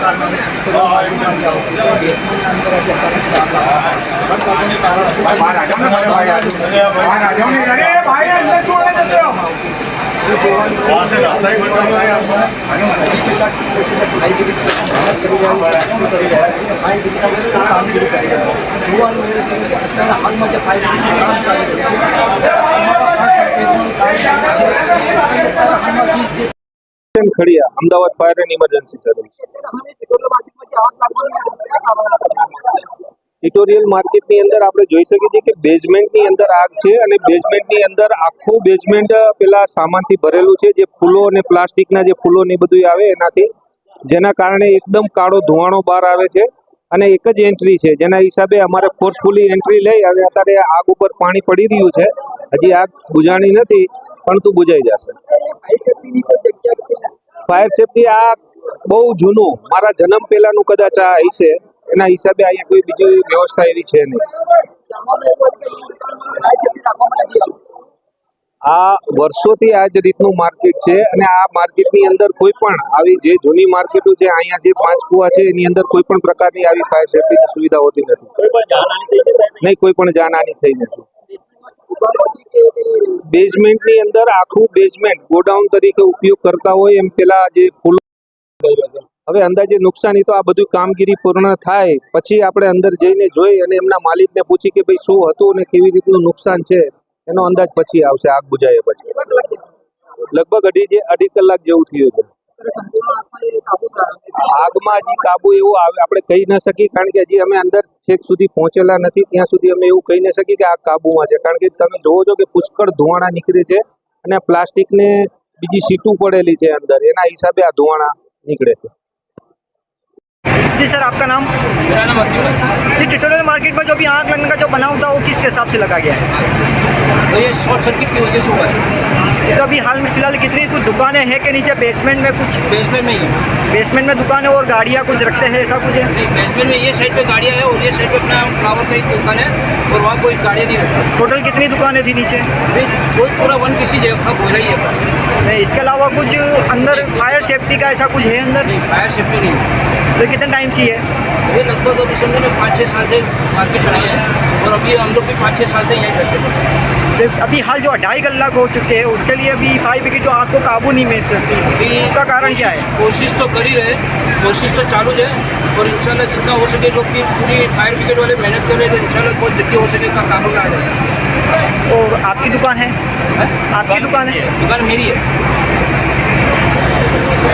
કારણે બેસમેન્ટના અંદર અત્યારે હાલમાં જે ફાયર કામ ચાલી રહ્યું છે station Khadia, Ahmedabad fire and emergency ટિટોરિયલ માર્કેટની અંદર આપણે જોઈ શકીએ છીએ કે બેઝમેન્ટની અંદર આગ છે અને બેઝમેન્ટની અંદર આખું બેઝમેન્ટ પેલા સામાનથી ભરેલું છે. જે ફૂલો અને પ્લાસ્ટિકના જે ફૂલો ને બધું આવે એનાથી. જેના કારણે એકદમ કાળો ધુવાણો બહાર આવે છે અને એક જ એન્ટ્રી છે. જેના હિસાબે અમારે ફોર્સફુલી એન્ટ્રી લઈ અને અત્યારે આગ ઉપર પાણી પડી રહ્યું છે. હજી આગ બુજાણી નથી પરંતુ બુજાઈ જશે. ફાયર સેફટી આ બહુ જૂનું મારા જન્મ પહેલાનું કદાચ આ હશે એના હિસાબે અહીંયા કોઈ બીજી વ્યવસ્થા એવી છે નહીં. આ વર્ષોથી આ જ રીતનું માર્કેટ છે અને આ માર્કેટની અંદર કોઈ પણ આવી જે જૂની માર્કેટો છે અહીંયા જે પાંચ કુવા છે એની અંદર કોઈ પણ પ્રકારની આવી ફાયર સેફટીની સુવિધા હોતી નથી. નહીં કોઈ પણ જાનહાની થઈ નથી. બેઝમેન્ટની અંદર આખું બેઝમેન્ટ ગોડાઉન તરીકે ઉપયોગ કરતા હોય એમ પેલા જે ફૂલો હવે અંદાજે નુકસાની તો આ બધું કામગીરી પૂર્ણ થાય પછી આપણે અંદર જઈને જોઈ અને એમના માલિકને પૂછી કે ભાઈ શું હતું અને કેવી રીતનું નુકસાન છે એનો અંદાજ પછી આવશે આગ બુજાય પછી. લગભગ અઢી જે અઢી કલાક જેવું થયું છે આગમાં હજી કાબુ એવું આવે આપણે કહી ન શકીએ કારણ કે હજી અમે અંદર છેક સુધી પહોંચેલા નથી, ત્યાં સુધી અમે એવું કહી ન શકીએ કે આ કાબુમાં છે. કારણ કે તમે જોવો છો કે પુષ્કળ ધુવાણા નીકળે છે અને પ્લાસ્ટિકને બીજી સીટું પડેલી છે અંદર. એના હિસાબે આ ધુવાણા નીકળે છે. जी सर आपका नाम? मेरा नाम है। ये मार्केट में जो भी आग लगने का जो बनाव था वो किस हिसाब से लगा गया है? तो ये शॉर्ट सर्किट की वजह से हुआ है। तो अभी हाल में फ़िलहाल कितनी कुछ दुकानें हैं कि नीचे? बेसमेंट में कुछ? बेसमेंट में ही बेसमेंट में दुकान है और गाड़ियाँ कुछ रखते हैं ऐसा कुछ? है बेसमेंट में ये साइड पे गाड़ियाँ है और ये साइड पे अपना फ्लावर का एक दुकान है और वहाँ कोई गाड़ियाँ नहीं रखता टोटल कितनी दुकानें थी नीचे? कोई पूरा वन किसी जगह का बोला ही है। इसके अलावा कुछ अंदर फायर सेफ्टी का ऐसा कुछ है अंदर? नहीं फायर सेफ्टी नहीं है। तो कितने टाइम से है ये लगभग अभी समझो ना पाँच छः साल से मार्केट बनाई है और अभी हम लोग भी पाँच छः साल से यहीं बैठे हैं। तो अभी हाल जो ढाई कलाक हो चुके हैं उसके लिए अभी फायर ब्रिगेड जो आपको काबू नहीं मिल सकती। अभी उसका कारण क्या है? कोशिश तो कर ही रहे कोशिश तो चालू है और इंशाल्लाह जितना हो सके लोग की पूरी फायर ब्रिगेड वाले मेहनत कर रहे हैं तो इंशाल्लाह बहुत जल्दी हो सके का काबू में आ जाएगा और आपकी दुकान है? हैं? आपकी दुकान है? दुकान मेरी है।